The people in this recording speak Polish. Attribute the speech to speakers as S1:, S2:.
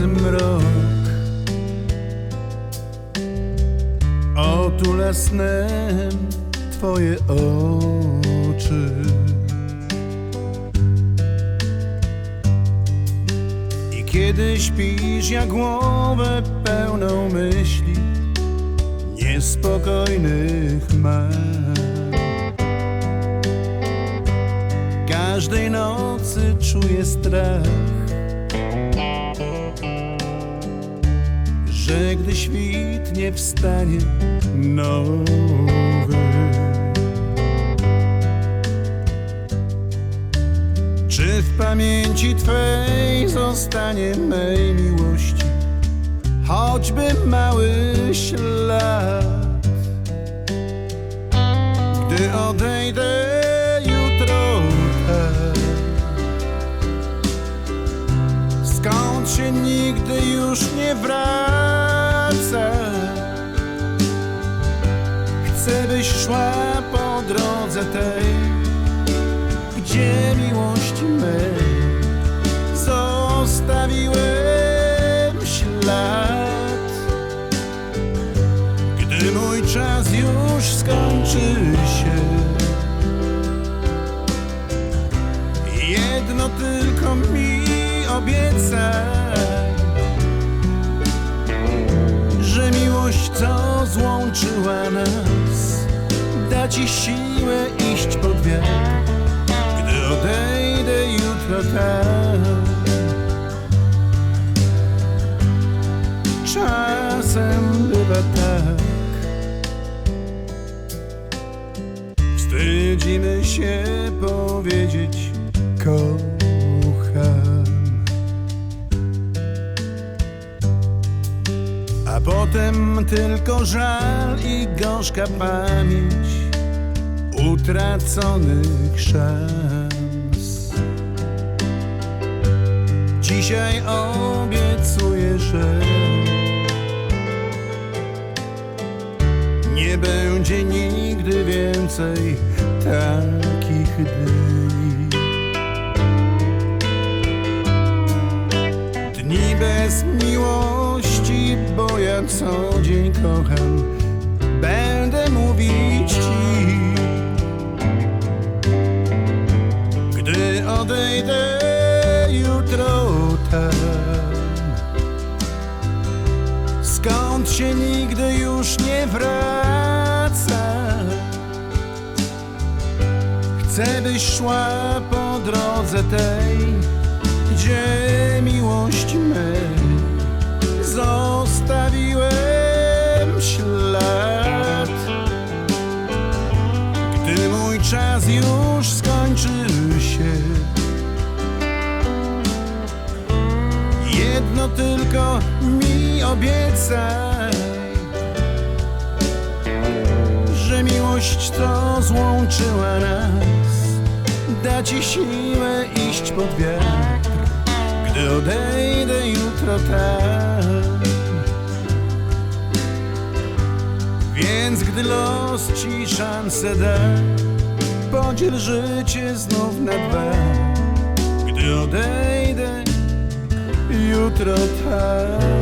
S1: mrok Otula snem Twoje oczy. I kiedy śpisz, ja głowę pełną myśli Niespokojnych mam Każdej nocy czuję strach Że gdy świt nie wstanie nowy. Czy w pamięci Twej zostanie mej miłości Choćby mały ślad? Gdy odejdę Skąd się nigdy już nie wraca. Chcę byś szła po drodze tej Gdzie miłości mej Zostawiłem ślad. Gdy mój czas już skończy co złączyła nas. Da ci siłę iść pod wiatr Gdy odejdę jutro tam. Czasem bywa tak. Wstydzimy się powiedzieć kocham A potem tylko żal i gorzka pamięć Utraconych szans Dzisiaj obiecuję, że Nie będzie nigdy więcej takich dni. Dni bez miłości, bo co dzień kocham. Będę mówić ci, gdy odejdę jutro tam. Skąd się nigdy już nie wraca Chcę byś szła po drodze tej Gdzie miłość mej już skończy się. Jedno tylko mi obiecaj Że miłość to złączyła nas. Da ci siłę iść pod wiatr Gdy odejdę jutro tam. Więc gdy los ci szansę da Podziel życie znów na dwa Gdy odejdę jutro tak.